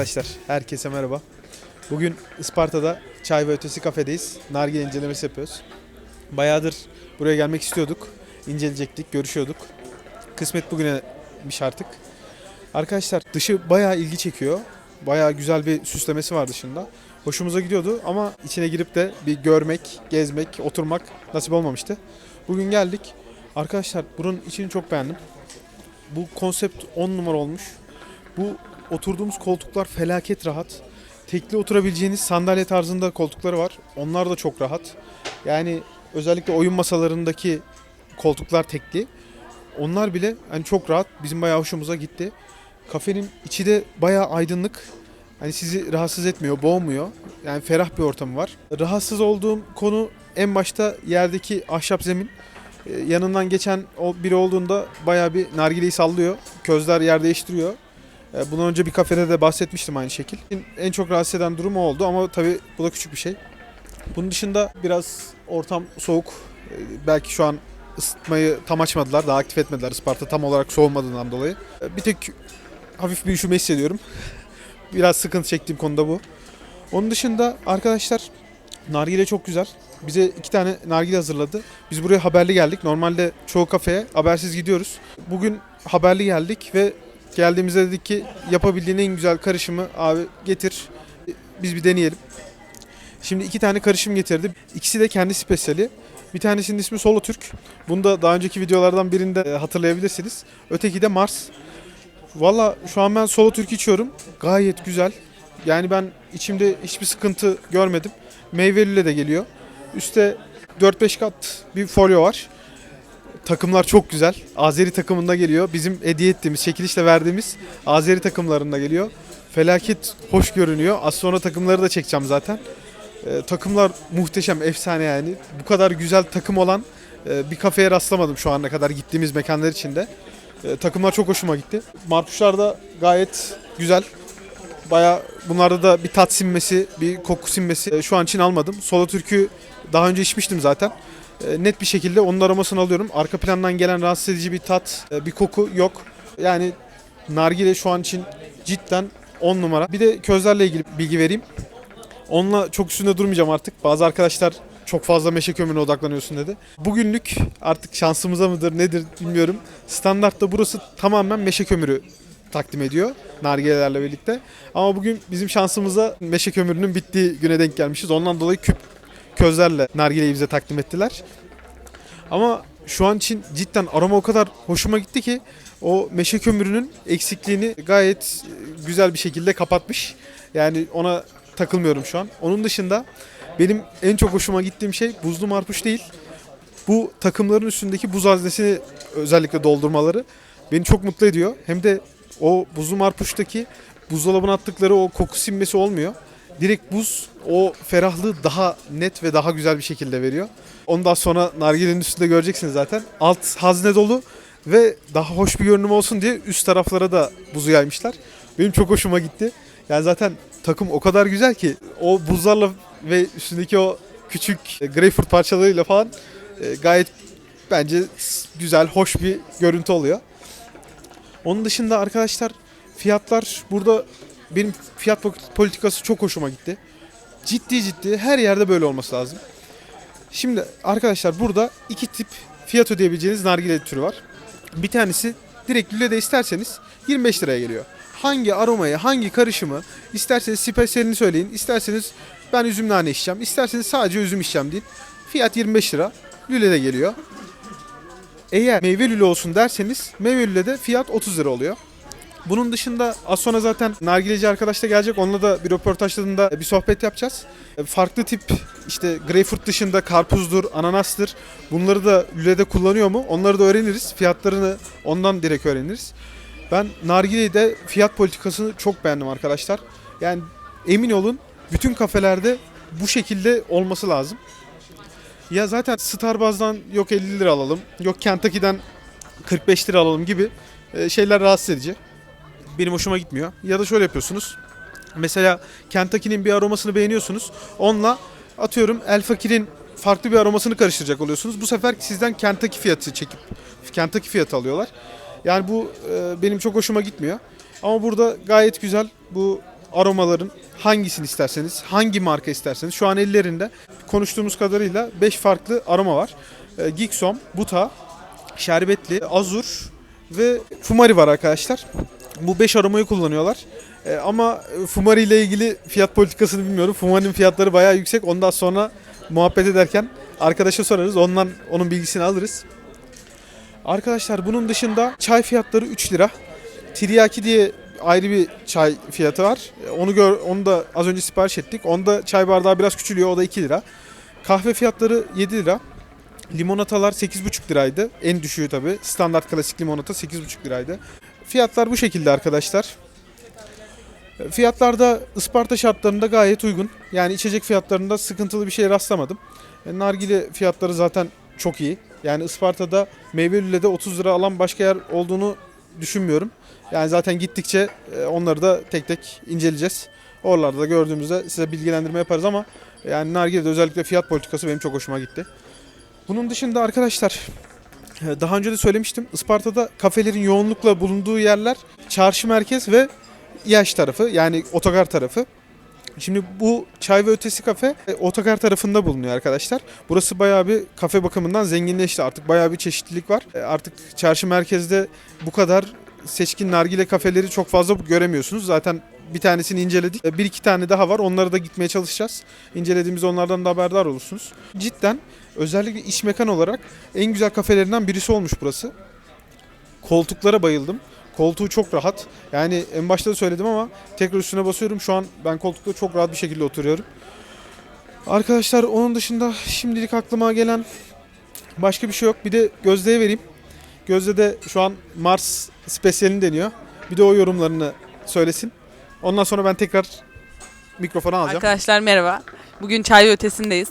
Arkadaşlar herkese merhaba. Bugün Isparta'da Çay ve Ötesi kafedeyiz. Nargile incelemesi yapıyoruz. Bayağıdır buraya gelmek istiyorduk. İnceleyecektik, görüşüyorduk. Kısmet bugünemiş artık. Arkadaşlar dışı bayağı ilgi çekiyor. Bayağı güzel bir süslemesi var dışında. Hoşumuza gidiyordu ama içine girip de bir görmek, gezmek, oturmak nasip olmamıştı. Bugün geldik. Arkadaşlar buranın içini çok beğendim. Bu konsept 10 numara olmuş. Bu oturduğumuz koltuklar felaket rahat. Tekli oturabileceğiniz sandalye tarzında koltukları var. Onlar da çok rahat. Yani özellikle oyun masalarındaki koltuklar tekli. Onlar bile hani çok rahat. Bizim bayağı hoşumuza gitti. Kafenin içi de bayağı aydınlık. Hani sizi rahatsız etmiyor, boğmuyor. Yani ferah bir ortamı var. Rahatsız olduğum konu en başta yerdeki ahşap zemin. Ee, Yanından geçen biri olduğunda bayağı bir nargileyi sallıyor. Közler yer değiştiriyor. Ee, Bundan önce bir kafede de bahsetmiştim aynı şekil. En çok rahatsız eden durum o oldu ama tabii bu da küçük bir şey. Bunun dışında biraz ortam soğuk. Ee, Belki şu an ısıtmayı tam açmadılar, daha aktif etmediler Isparta tam olarak soğumadığından dolayı. Ee, Bir tek hafif bir üşüme hissediyorum. Biraz sıkıntı çektiğim konuda bu. Onun dışında arkadaşlar nargile çok güzel. Bize iki tane nargile hazırladı. Biz buraya haberli geldik. Normalde çoğu kafeye habersiz gidiyoruz. Bugün haberli geldik ve geldiğimizde dedik ki yapabildiğin en güzel karışımı abi getir. Biz bir deneyelim. Şimdi iki tane karışım getirdi. İkisi de kendi spesiyali. Bir tanesinin ismi Solo Türk. Bunu da daha önceki videolardan birinde hatırlayabilirsiniz. Öteki de Mars. Valla şu an ben Solo Türk içiyorum. Gayet güzel. Yani ben içimde hiçbir sıkıntı görmedim. Meyveliyle de geliyor. Üste 4-5 kat bir folyo var. Takımlar çok güzel. Azeri takımında geliyor. Bizim hediye ettiğimiz, çekilişle verdiğimiz Azeri takımlarında geliyor. Felaket hoş görünüyor. Az sonra takımları da çekeceğim zaten. Ee, takımlar muhteşem, efsane yani. Bu kadar güzel takım olan e, bir kafeye rastlamadım şu ana kadar gittiğimiz mekanlar içinde. E, takımlar çok hoşuma gitti. Marpuşlar da gayet güzel. Baya bunlarda da bir tat sinmesi, bir koku sinmesi e, şu an için almadım. Solo Türk'ü daha önce içmiştim zaten. E, net bir şekilde onun aromasını alıyorum. Arka plandan gelen rahatsız edici bir tat, e, bir koku yok. Yani nargile şu an için cidden 10 numara. Bir de közlerle ilgili bilgi vereyim. Onunla çok üstünde durmayacağım artık. Bazı arkadaşlar çok fazla meşe kömürüne odaklanıyorsun dedi. Bugünlük artık şansımıza mıdır nedir bilmiyorum. Standartta burası tamamen meşe kömürü takdim ediyor nargilelerle birlikte. Ama bugün bizim şansımıza meşe kömürünün bittiği güne denk gelmişiz. Ondan dolayı küp közlerle nargileyi bize takdim ettiler. Ama şu an için cidden aroma o kadar hoşuma gitti ki o meşe kömürünün eksikliğini gayet e, güzel bir şekilde kapatmış. Yani ona takılmıyorum şu an. Onun dışında benim en çok hoşuma gittiğim şey buzlu marpuç değil. Bu takımların üstündeki buz haznesini özellikle doldurmaları beni çok mutlu ediyor. Hem de o buzlu marpuçtaki buzdolabına attıkları o koku sinmesi olmuyor. Direkt buz o ferahlığı daha net ve daha güzel bir şekilde veriyor. Ondan sonra nargilenin üstünde göreceksiniz zaten. Alt hazne dolu ve daha hoş bir görünüm olsun diye üst taraflara da buzu yaymışlar. Benim çok hoşuma gitti. Yani zaten takım o kadar güzel ki o buzlarla ve üstündeki o küçük e, greyfurt parçalarıyla falan e, gayet bence güzel, hoş bir görüntü oluyor. Onun dışında arkadaşlar fiyatlar burada benim fiyat politikası çok hoşuma gitti. Ciddi ciddi her yerde böyle olması lazım. Şimdi arkadaşlar burada iki tip fiyat ödeyebileceğiniz nargile türü var. Bir tanesi direkt lülede isterseniz 25 liraya geliyor. Hangi aromayı, hangi karışımı isterseniz spesiyelini söyleyin. isterseniz ben üzüm nane içeceğim. isterseniz sadece üzüm içeceğim deyin. Fiyat 25 lira. Lülede geliyor. Eğer meyve lüle olsun derseniz meyve lülede fiyat 30 lira oluyor. Bunun dışında az sonra zaten nargileci arkadaş da gelecek. Onunla da bir röportaj tadında bir sohbet yapacağız. E, Farklı tip işte greyfurt dışında karpuzdur, ananastır. Bunları da lülede kullanıyor mu? Onları da öğreniriz. Fiyatlarını ondan direkt öğreniriz. Ben nargileyi de fiyat politikasını çok beğendim arkadaşlar. Yani emin olun bütün kafelerde bu şekilde olması lazım. Ya zaten Starbucks'dan yok 50 lira alalım, yok Kentucky'den 45 lira alalım gibi e, şeyler rahatsız edici. Benim hoşuma gitmiyor. Ya da şöyle yapıyorsunuz. Mesela Kentucky'nin bir aromasını beğeniyorsunuz. Onunla atıyorum El Fakir'in farklı bir aromasını karıştıracak oluyorsunuz. Bu sefer sizden Kentucky fiyatı çekip Kentucky fiyatı alıyorlar. Yani bu e, benim çok hoşuma gitmiyor. Ama burada gayet güzel bu aromaların hangisini isterseniz, hangi marka isterseniz şu an ellerinde konuştuğumuz kadarıyla 5 farklı aroma var. E, Gixom, Buta, Şerbetli, Azur ve Fumari var arkadaşlar. Bu 5 aromayı kullanıyorlar. E, ama Fumari ile ilgili fiyat politikasını bilmiyorum. Fumari'nin fiyatları bayağı yüksek. Ondan sonra muhabbet ederken arkadaşa sorarız. Ondan onun bilgisini alırız. Arkadaşlar bunun dışında çay fiyatları 3 lira. Tiryaki diye ayrı bir çay fiyatı var. Onu gör, onu da az önce sipariş ettik. Onda çay bardağı biraz küçülüyor. O da 2 lira. Kahve fiyatları 7 lira. Limonatalar 8,5 liraydı. En düşüğü tabi. Standart klasik limonata 8,5 liraydı. Fiyatlar bu şekilde arkadaşlar. E, Fiyatlar da Isparta şartlarında gayet uygun. Yani içecek fiyatlarında sıkıntılı bir şey rastlamadım. E, Nargile fiyatları zaten çok iyi. Yani Isparta'da meyve lülede 30 lira alan başka yer olduğunu düşünmüyorum. Yani zaten gittikçe e, onları da tek tek inceleyeceğiz. Oralarda da gördüğümüzde size bilgilendirme yaparız ama yani Nargile'de özellikle fiyat politikası benim çok hoşuma gitti. Bunun dışında arkadaşlar daha önce de söylemiştim. Isparta'da kafelerin yoğunlukla bulunduğu yerler çarşı merkez ve İH tarafı yani otogar tarafı. Şimdi bu çay ve ötesi kafe e, otogar tarafında bulunuyor arkadaşlar. Burası bayağı bir kafe bakımından zenginleşti. Artık bayağı bir çeşitlilik var. E, Artık çarşı merkezde bu kadar seçkin nargile kafeleri çok fazla göremiyorsunuz. Zaten bir tanesini inceledik. E, Bir iki tane daha var. Onlara da gitmeye çalışacağız. İncelediğimiz onlardan da haberdar olursunuz. Cidden özellikle iç mekan olarak en güzel kafelerinden birisi olmuş burası. Koltuklara bayıldım. Koltuğu çok rahat. Yani en başta da söyledim ama tekrar üstüne basıyorum. Şu an ben koltukta çok rahat bir şekilde oturuyorum. Arkadaşlar onun dışında şimdilik aklıma gelen başka bir şey yok. Bir de Gözde'ye vereyim. Gözde de şu an Mars spesiyalini deniyor. Bir de o yorumlarını söylesin. Ondan sonra ben tekrar mikrofonu alacağım. Arkadaşlar merhaba. Bugün çay ötesindeyiz.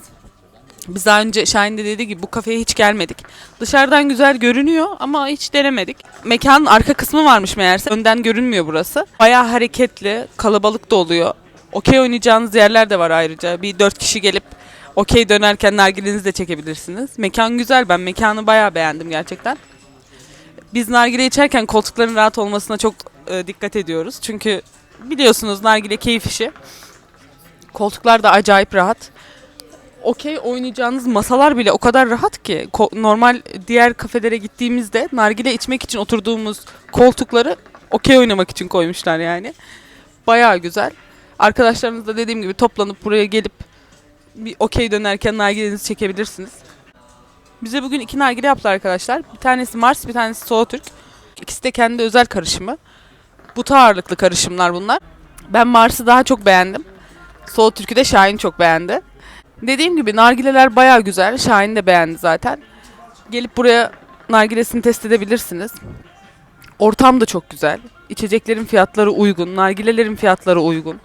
Biz daha önce Şahin de dediği gibi bu kafeye hiç gelmedik. Dışarıdan güzel görünüyor ama hiç denemedik. Mekanın arka kısmı varmış meğerse. Önden görünmüyor burası. Bayağı hareketli, kalabalık da oluyor. Okey oynayacağınız yerler de var ayrıca. Bir dört kişi gelip okey dönerken nargilenizi de çekebilirsiniz. Mekan güzel. Ben mekanı bayağı beğendim gerçekten. Biz nargile içerken koltukların rahat olmasına çok e, dikkat ediyoruz. Çünkü biliyorsunuz nargile keyif işi. Koltuklar da acayip rahat. Okey oynayacağınız masalar bile o kadar rahat ki normal diğer kafelere gittiğimizde nargile içmek için oturduğumuz koltukları okey oynamak için koymuşlar yani. Bayağı güzel. Arkadaşlarınızla dediğim gibi toplanıp buraya gelip bir okey dönerken nargilenizi çekebilirsiniz. Bize bugün iki nargile yaptı arkadaşlar. Bir tanesi Mars, bir tanesi Soğutürk. İkisi de kendi özel karışımı. Buta ağırlıklı karışımlar bunlar. Ben Mars'ı daha çok beğendim. Soğutürk'ü de Şahin çok beğendi. Dediğim gibi nargileler baya güzel. Şahin de beğendi zaten. Gelip buraya nargilesini test edebilirsiniz. Ortam da çok güzel. İçeceklerin fiyatları uygun. Nargilelerin fiyatları uygun.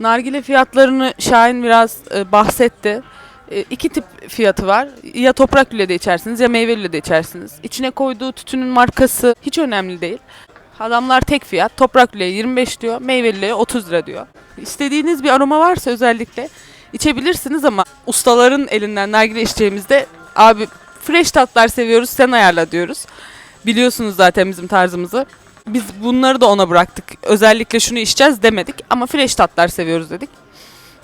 Nargile fiyatlarını Şahin biraz e, bahsetti. E, iki tip fiyatı var. Ya toprak lülede içersiniz ya meyve lülede içersiniz. İçine koyduğu tütünün markası hiç önemli değil. Adamlar tek fiyat. Toprak lüleye 25 diyor, meyve lüleye 30 lira diyor. İstediğiniz bir aroma varsa özellikle içebilirsiniz ama ustaların elinden nargile içeceğimizde abi fresh tatlar seviyoruz sen ayarla diyoruz. Biliyorsunuz zaten bizim tarzımızı. Biz bunları da ona bıraktık. Özellikle şunu içeceğiz demedik ama fresh tatlar seviyoruz dedik.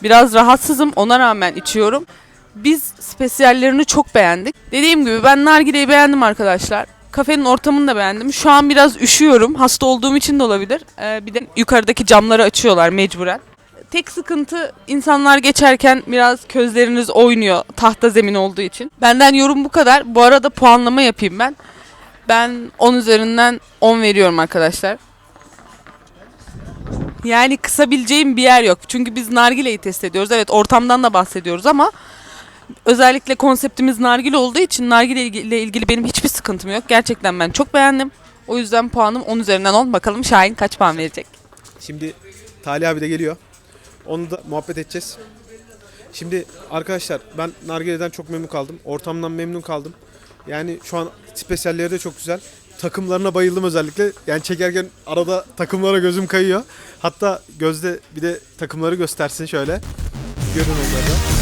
Biraz rahatsızım ona rağmen içiyorum. Biz spesiyallerini çok beğendik. Dediğim gibi ben nargileyi beğendim arkadaşlar. Kafenin ortamını da beğendim. Şu an biraz üşüyorum. Hasta olduğum için de olabilir. Ee, bir de yukarıdaki camları açıyorlar mecburen. Tek sıkıntı insanlar geçerken biraz közleriniz oynuyor tahta zemin olduğu için. Benden yorum bu kadar. Bu arada puanlama yapayım ben. Ben 10 üzerinden 10 veriyorum arkadaşlar. Yani kısabileceğim bir yer yok. Çünkü biz nargileyi test ediyoruz. Evet ortamdan da bahsediyoruz ama özellikle konseptimiz nargile olduğu için nargile ile ilgili benim hiçbir sıkıntım yok. Gerçekten ben çok beğendim. O yüzden puanım 10 üzerinden 10. Bakalım Şahin kaç puan verecek? Şimdi Talih abi de geliyor. Onu da muhabbet edeceğiz. Şimdi arkadaşlar ben Nargile'den çok memnun kaldım. Ortamdan memnun kaldım. Yani şu an spesiyalleri de çok güzel. Takımlarına bayıldım özellikle. Yani çekerken arada takımlara gözüm kayıyor. Hatta Gözde bir de takımları göstersin şöyle. Görün onları.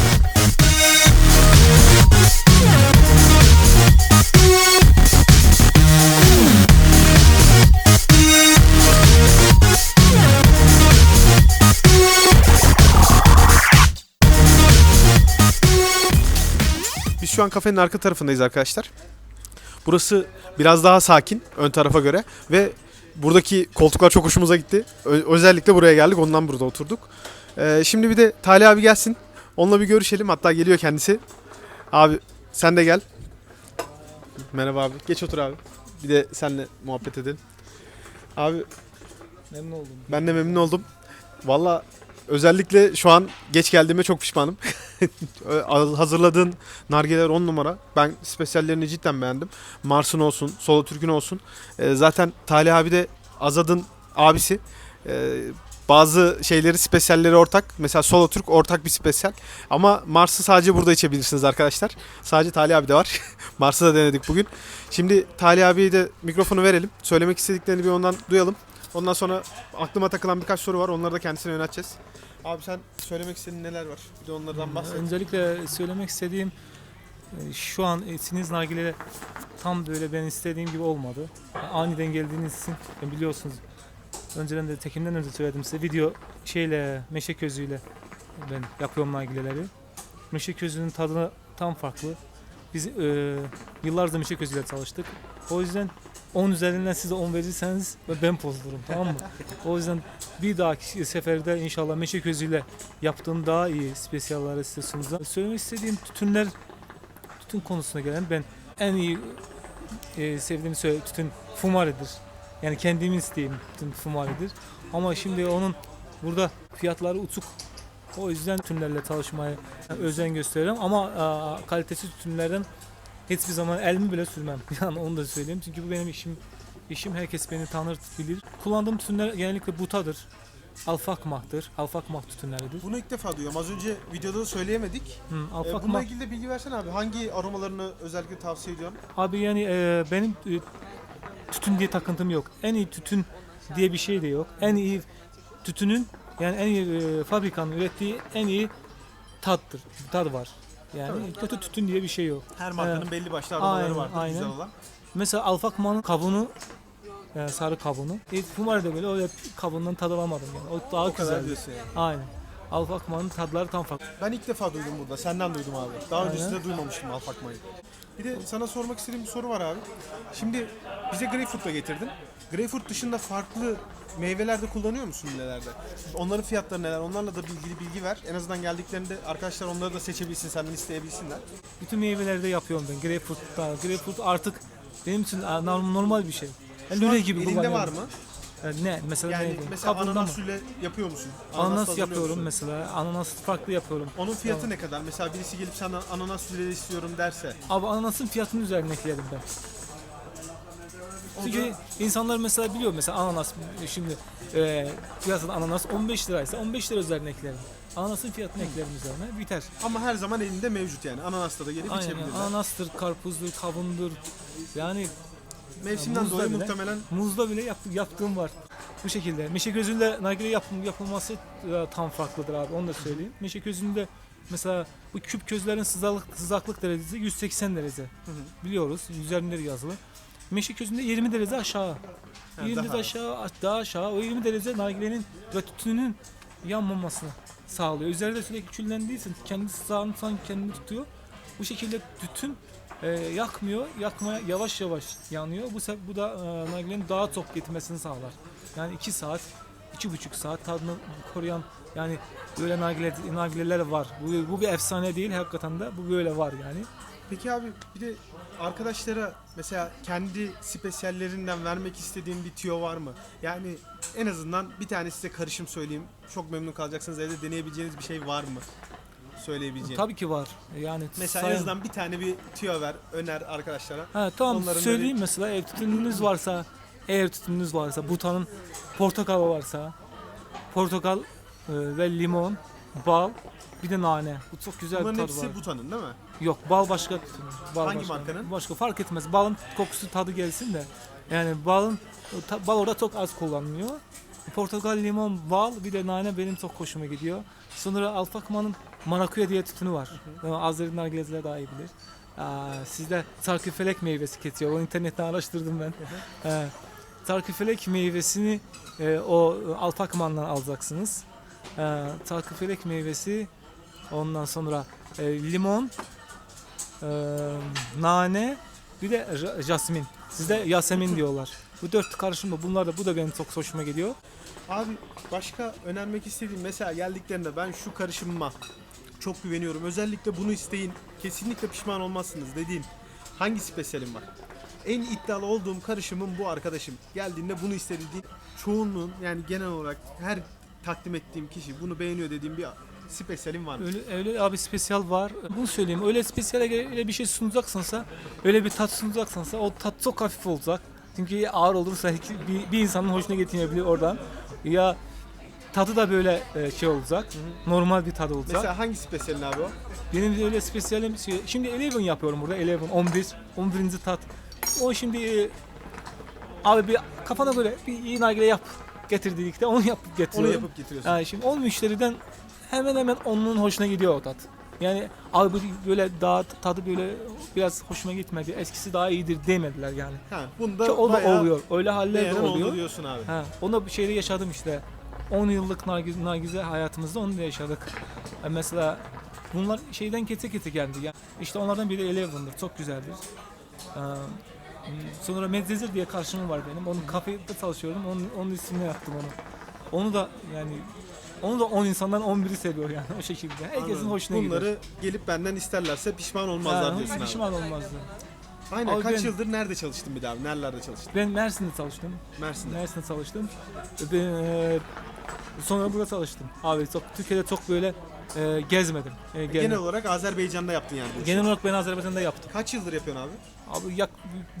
Şu an kafenin arka tarafındayız arkadaşlar. Burası biraz daha sakin ön tarafa göre ve buradaki koltuklar çok hoşumuza gitti. Ö- özellikle buraya geldik ondan burada oturduk. Ee, şimdi bir de Talih abi gelsin. Onunla bir görüşelim. Hatta geliyor kendisi. Abi sen de gel. Merhaba abi. Geç otur abi. Bir de seninle muhabbet edelim. Abi Memnun oldum. ben de memnun oldum. Valla özellikle şu an geç geldiğime çok pişmanım. Hazırladığın nargileler 10 numara. Ben spesiyallerini cidden beğendim. Mars'ın olsun, Solo Türk'ün olsun. Ee, zaten Talih abi de Azad'ın abisi. Ee, bazı şeyleri spesiyalleri ortak. Mesela Solo Türk ortak bir spesiyal. Ama Mars'ı sadece burada içebilirsiniz arkadaşlar. Sadece Talih abi de var. Mars'ı da denedik bugün. Şimdi Talih abiye de mikrofonu verelim. Söylemek istediklerini bir ondan duyalım. Ondan sonra aklıma takılan birkaç soru var. Onları da kendisine yönelteceğiz. Abi sen söylemek istediğin neler var? Bir de onlardan bahset. Öncelikle söylemek istediğim e, şu an içiniz nargile tam böyle ben istediğim gibi olmadı. Aniden geldiğiniz için biliyorsunuz. Önceden de Tekin'den önce söyledim size video şeyle meşe közüyle ben yapıyorum nargileleri. Meşe közünün tadı tam farklı. Biz e, yıllardır meşe közüyle çalıştık. O yüzden 10 üzerinden size 10 verirseniz ben bozdururum tamam mı? O yüzden bir dahaki seferde inşallah meşe közüyle yaptığım daha iyi spesiyalları size sunacağım. Söylemek istediğim tütünler, tütün konusuna gelen ben en iyi e, sevdiğim söyle tütün fumaridir. Yani kendimin isteğim tütün fumaridir. Ama şimdi onun burada fiyatları uçuk. O yüzden tütünlerle çalışmaya özen gösteriyorum ama e, kalitesiz tütünlerden hiçbir zaman elimi bile sürmem. Yani onu da söyleyeyim. Çünkü bu benim işim. İşim herkes beni tanır, bilir. Kullandığım tütünler genellikle butadır. Alfakmah'tır. Alfakmah tütünleridir. Bunu ilk defa duyuyorum. Az önce videoda da söyleyemedik. Hı, Ee, alfakmah. bununla ilgili de bilgi versene abi. Hangi aromalarını özellikle tavsiye ediyorsun? Abi yani e, benim e, tütün diye takıntım yok. En iyi tütün diye bir şey de yok. En iyi tütünün yani en iyi e, fabrikanın ürettiği en iyi tattır. Tad var. Yani kötü tütün diye bir şey yok. Her markanın belli başlı aromaları vardır, vardır güzel olan. Mesela alfakmanın kabuğunu yani sarı kabuğunu. E, Fumare'de böyle öyle kabuğundan tad alamadım yani. O daha O kadar diyorsun yani. Aynen. Alfakmanın tadları tam farklı. Ben ilk defa duydum burada. Senden duydum abi. Daha Aynen. öncesinde duymamıştım alfakmayı. Bir de sana sormak istediğim bir soru var abi. Şimdi bize greyfurt da getirdin. Greyfurt dışında farklı meyveler de kullanıyor musun nelerde? Onların fiyatları neler? Onlarla da bilgili bilgi ver. En azından geldiklerinde arkadaşlar onları da seçebilsin, senden isteyebilsinler. Bütün meyvelerde yapıyorum ben. Greyfurt'ta. Greyfurt artık benim için norm- normal bir şey. Yani lüle gibi elinde var mı? E, Ne? Mesela Yani neydi? mesela Kabuğunda mı? ananas süle yapıyor musun? Ananas hazırlıyor yapıyorum musun? mesela. Ananas farklı yapıyorum. Onun fiyatı ne kadar? Mesela birisi gelip sana ananas süle istiyorum derse. Abi ananasın fiyatını üzerine ekledim ben. Çünkü insanlar mesela biliyor mesela ananas şimdi e, piyasada ananas 15 liraysa 15 lira üzerine eklerim. Ananasın fiyatını eklerim üzerine biter. Ama her zaman elinde mevcut yani. Ananasla da gelip Aynen içebilirler. ananastır, karpuzdur, kavundur. Yani Mevsimden muzda dolayı bile- muhtemelen Muzda bile yap, yaptığım var. Bu şekilde. Meşe gözünde nargile yap, yapılması e, tam farklıdır abi. Onu da söyleyeyim. Meşe gözünde mesela bu küp közlerin sıcaklık, sıcaklık derecesi 180 derece. Biliyoruz. Üzerinde de yazılı. Meşe közünde 20 derece aşağı. 20 derece daha. aşağı, daha aşağı. O 20 derece nargilenin ve tütünün yanmamasını sağlıyor. Üzerinde sürekli küllendiği için kendi sıcağını sanki kendini tutuyor. Bu şekilde tütün e, yakmıyor, yakmaya yavaş yavaş yanıyor. Bu bu da e, nargilenin daha çok getirmesini sağlar. Yani 2 saat, iki buçuk saat tadını koruyan yani böyle nargile, nargileler var. Bu, bu bir efsane değil hakikaten de bu böyle var yani. Peki abi bir de arkadaşlara mesela kendi spesiyallerinden vermek istediğin bir tüyo var mı? Yani en azından bir tane size karışım söyleyeyim. Çok memnun kalacaksınız. Evde deneyebileceğiniz bir şey var mı? Söyleyebileceğin. Tabii ki var. Yani Mesela en azından bir tane bir tüyo ver, öner arkadaşlara. Ha, tamam Onların söyleyeyim mesela eğer tütününüz varsa eğer tütününüz varsa butanın portakalı varsa portakal e, ve limon bal bir de nane bu çok güzel Bunların bir tadı hepsi var. butanın değil mi? Yok bal başka. Bal Hangi başka. markanın? Başka fark etmez. Balın kokusu tadı gelsin de. Yani balın ta- bal orada çok az kullanılıyor. Portakal, limon, bal bir de nane benim çok hoşuma gidiyor. Sonra Alfakman'ın Marakuya diye tütünü var. Ee, Azeri nargileciler daha iyi bilir. Aa, sizde sarkıfelek meyvesi kesiyor. Onu internetten araştırdım ben. Ee, sarkıfelek meyvesini e, o Alfakman'dan alacaksınız. Ee, sarkıfelek meyvesi ondan sonra e, limon e, nane, bir de ja- jasmin. Sizde yasemin diyorlar. Bu dört karışımda bunlar da bu da benim çok hoşuma gidiyor. Abi başka önermek istediğim mesela geldiklerinde ben şu karışımıma çok güveniyorum. Özellikle bunu isteyin. Kesinlikle pişman olmazsınız dediğin hangi spesiyelim var? En iddialı olduğum karışımım bu arkadaşım. Geldiğinde bunu istedi dediğin çoğunluğun yani genel olarak her takdim ettiğim kişi bunu beğeniyor dediğim bir spesiyelim var? Öyle, öyle abi spesiyal var. Bunu söyleyeyim. Öyle spesiyale öyle bir şey sunacaksansa, öyle bir tat sunacaksansa o tat çok hafif olacak. Çünkü ağır olursa bir, bir insanın hoşuna gitmeyebilir oradan. Ya tadı da böyle e, şey olacak. Normal bir tadı olacak. Mesela hangi spesiyelin abi o? Benim de öyle spesiyalim şey. Şimdi 11 yapıyorum burada. 11, 11, 11. tat. O şimdi e, abi bir kafana göre bir iyi nargile yap. Getir dedik de onu yapıp Onu getiriyorum. yapıp getiriyorsun. Yani şimdi 10 müşteriden hemen hemen onun hoşuna gidiyor o tat. Yani abi bu böyle daha tadı böyle biraz hoşuma gitmedi. Eskisi daha iyidir demediler yani. Ha, bunda Ki o da oluyor. Öyle haller de oluyor. diyorsun abi. Ha, onu bir şeyde yaşadım işte. 10 yıllık nargize, nargize hayatımızda onu da yaşadık. E mesela bunlar şeyden kete kete geldi. Yani işte onlardan biri Eleven'dır. Çok güzeldir. Ee, sonra Medzezir diye karşımı var benim. Onun kafede çalışıyorum. Onun, onun ismini yaptım onu. Onu da yani onu da 10 insandan 11'i seviyor yani o şekilde. Herkesin Anladım. hoşuna Bunları gidiyor. gelip benden isterlerse pişman olmazlar Ha, diyorsun abi. pişman olmazdı. Aynen Abi kaç ben- yıldır nerede çalıştın bir daha? Nerelerde çalıştın? Ben Mersin'de çalıştım. Mersin'de. Mersin'de çalıştım. Ben, e, sonra burada çalıştım. Abi çok Türkiye'de çok böyle e, gezmedim. E, genel, Genel olarak Azerbaycan'da yaptın yani bu işi. genel olarak ben Azerbaycan'da yaptım. Kaç yıldır yapıyorsun abi? Abi yak,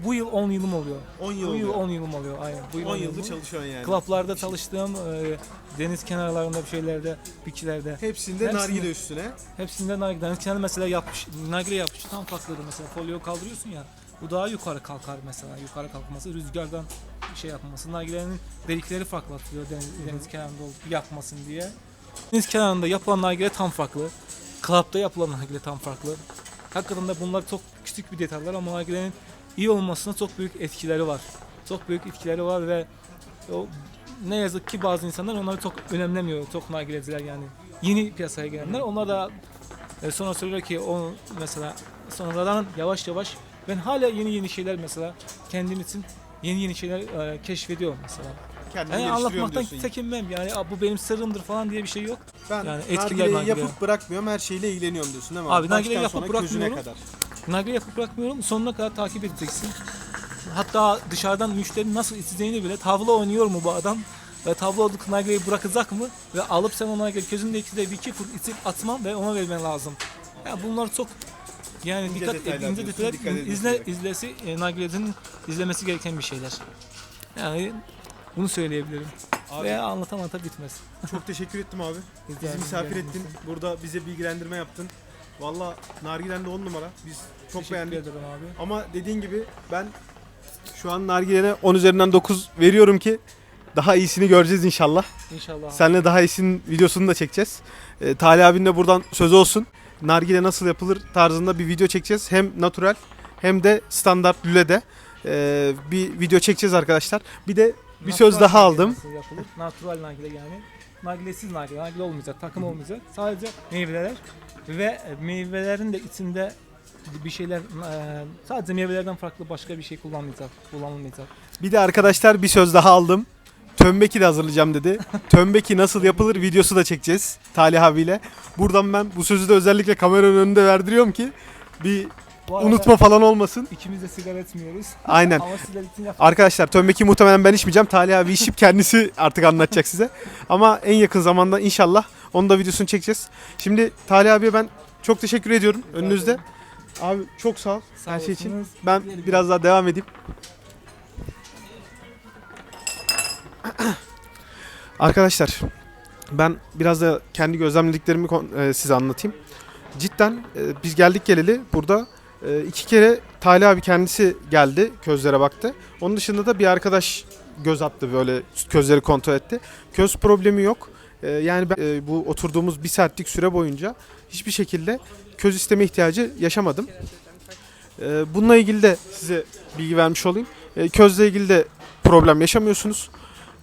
bu yıl 10 yılım oluyor. 10 yıl Bu yıl oluyor. 10 yılım oluyor aynen. Bu yıl 10 10 yıldır yılım. çalışıyorsun yani. Klaplarda çalıştım, e, deniz kenarlarında bir şeylerde, bitkilerde. Hepsinde Hepsinde. nargile üstüne. Hepsinde nargile. Deniz kenarı mesela yapmış, nargile yapmış tam farklıdır mesela. Folyo kaldırıyorsun ya. Bu daha yukarı kalkar mesela. Yukarı kalkması, rüzgardan şey yapması. Nargilenin delikleri farklatıyor deniz, deniz kenarında olup yakmasın diye. Deniz kenarında yapılan nargile tam farklı. Klapta yapılan nargile tam farklı. Hakikaten de bunlar çok küçük bir detaylar ama nargilenin iyi olmasına çok büyük etkileri var. Çok büyük etkileri var ve o ne yazık ki bazı insanlar onları çok önemlemiyor. Çok nargileciler yani. Yeni piyasaya gelenler. Onlar da e, sonra söylüyor ki o mesela sonradan yavaş yavaş ben hala yeni yeni şeyler mesela kendim için yeni yeni şeyler e, keşfediyorum mesela. Kendini Yani geliştiriyorum anlatmaktan diyorsun. çekinmem yani "Aa, bu benim sırrımdır falan diye bir şey yok. Ben yani nargileyi nargile. yapıp bırakmıyorum her şeyle ilgileniyorum diyorsun değil mi? Abi nargileyi Baştan yapıp sona közüne bırakmıyorum. kadar. Nargile yapıp bırakmıyorum sonuna kadar takip edeceksin. Hatta dışarıdan müşteri nasıl içeceğini bile tavla oynuyor mu bu adam? Ve tavla olduk nargileyi bırakacak mı? Ve alıp sen o nargileyi közündeki de bir iki fır içip atman ve ona vermen lazım. Yani bunlar çok yani İnce dikkat detaylar ince diyorsun, detaylar dikkat edilmesi izle gereken. izlesi e, nargilecinin izlemesi gereken bir şeyler. Yani bunu söyleyebilirim. Abi Veya anlata anlata bitmez. çok teşekkür ettim abi. Bizi misafir ettin. Burada bize bilgilendirme yaptın. Valla nargilen de 10 numara. Biz çok Teşekkür beğendik. ederim abi. Ama dediğin gibi ben şu an nargilene 10 üzerinden 9 veriyorum ki daha iyisini göreceğiz inşallah. İnşallah. Seninle daha iyisinin videosunu da çekeceğiz. Ee, Talih abinin de buradan sözü olsun. Nargile nasıl yapılır tarzında bir video çekeceğiz. Hem natural hem de standart lülede ee, bir video çekeceğiz arkadaşlar. Bir de bir söz Natural daha nargile aldım. nasıl yapılır? Natural nargile yani. Nargilesiz nargile. Nargile olmayacak, takım olmayacak. Sadece meyveler ve meyvelerin de içinde bir şeyler e, sadece meyvelerden farklı başka bir şey kullanmayacak, kullanılmayacak. Bir de arkadaşlar bir söz daha aldım. Tömbeki de hazırlayacağım dedi. Tömbeki nasıl yapılır videosu da çekeceğiz Talih abiyle. Buradan ben bu sözü de özellikle kameranın önünde verdiriyorum ki bir Bu arada unutma falan olmasın. ikimiz de sigara içmiyoruz. Aynen. Ama. Arkadaşlar tömbeki muhtemelen ben içmeyeceğim. Talih abi içip kendisi artık anlatacak size. Ama en yakın zamanda inşallah onun da videosunu çekeceğiz. Şimdi Talih abiye ben çok teşekkür ediyorum önünüzde. Abi çok sağ ol her şey için. Ben biraz daha devam edeyim. Arkadaşlar ben biraz da kendi gözlemlediklerimi e, size anlatayım. Cidden e, biz geldik geleli burada e, iki kere Talih abi kendisi geldi közlere baktı. Onun dışında da bir arkadaş göz attı böyle közleri kontrol etti. Köz problemi yok. Yani ben bu oturduğumuz bir saatlik süre boyunca hiçbir şekilde köz isteme ihtiyacı yaşamadım. Bununla ilgili de size bilgi vermiş olayım. Közle ilgili de problem yaşamıyorsunuz.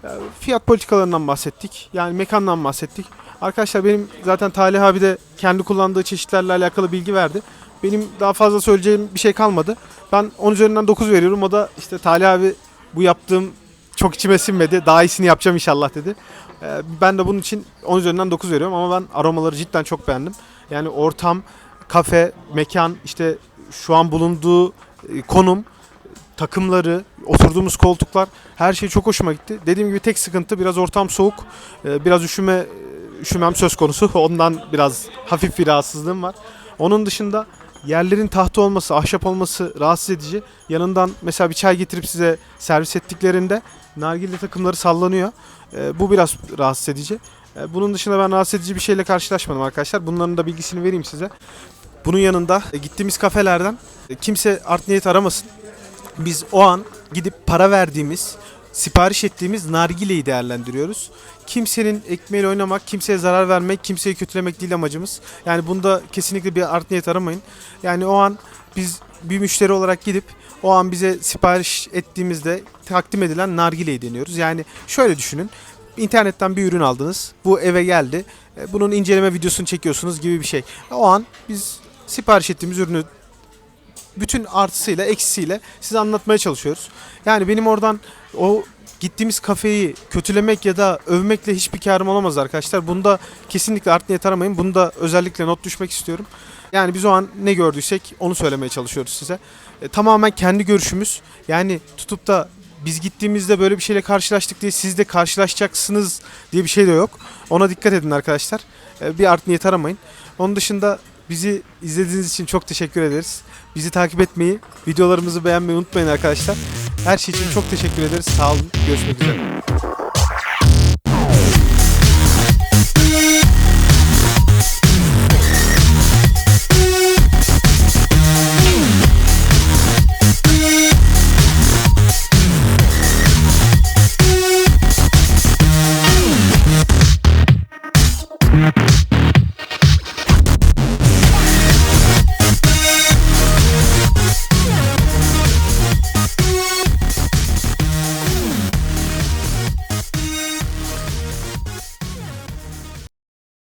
E, Fiyat politikalarından bahsettik. Yani mekandan bahsettik. Arkadaşlar benim zaten Talih abi de kendi kullandığı çeşitlerle alakalı bilgi verdi. Benim daha fazla söyleyeceğim bir şey kalmadı. Ben 10 üzerinden 9 veriyorum. O da işte Talih abi bu yaptığım çok içime sinmedi. Daha iyisini yapacağım inşallah dedi. Ee, Ben de bunun için 10 üzerinden 9 veriyorum ama ben aromaları cidden çok beğendim. Yani ortam, kafe, mekan, işte şu an bulunduğu e, konum, takımları, oturduğumuz koltuklar her şey çok hoşuma gitti. Dediğim gibi tek sıkıntı biraz ortam soğuk, e, biraz üşüme e, üşümem söz konusu. Ondan biraz hafif bir rahatsızlığım var. Onun dışında yerlerin tahta olması, ahşap olması rahatsız edici. Yanından mesela bir çay getirip size servis ettiklerinde nargile takımları sallanıyor. E, bu biraz rahatsız edici. Bunun dışında ben rahatsız edici bir şeyle karşılaşmadım arkadaşlar. Bunların da bilgisini vereyim size. Bunun yanında gittiğimiz kafelerden kimse art niyet aramasın. Biz o an gidip para verdiğimiz, sipariş ettiğimiz nargileyi değerlendiriyoruz. Kimsenin ekmeğiyle oynamak, kimseye zarar vermek, kimseyi kötülemek değil amacımız. Yani bunda kesinlikle bir art niyet aramayın. Yani o an biz bir müşteri olarak gidip o an bize sipariş ettiğimizde takdim edilen nargileyi deniyoruz. Yani şöyle düşünün. İnternetten bir ürün aldınız. Bu eve geldi. E, Bunun inceleme videosunu çekiyorsunuz gibi bir şey. O an biz sipariş ettiğimiz ürünü bütün artısıyla eksisiyle size anlatmaya çalışıyoruz. Yani benim oradan o gittiğimiz kafeyi kötülemek ya da övmekle hiçbir karım olamaz arkadaşlar. Bunda kesinlikle art niyet aramayın. Bunda özellikle not düşmek istiyorum. Yani biz o an ne gördüysek onu söylemeye çalışıyoruz size. E, tamamen kendi görüşümüz. Yani tutup da biz gittiğimizde böyle bir şeyle karşılaştık diye siz de karşılaşacaksınız diye bir şey de yok. Ona dikkat edin arkadaşlar. E, bir art niyet aramayın. Onun dışında bizi izlediğiniz için çok teşekkür ederiz. Bizi takip etmeyi, videolarımızı beğenmeyi unutmayın arkadaşlar. Her şey için çok teşekkür ederiz. Sağ olun. Görüşmek üzere.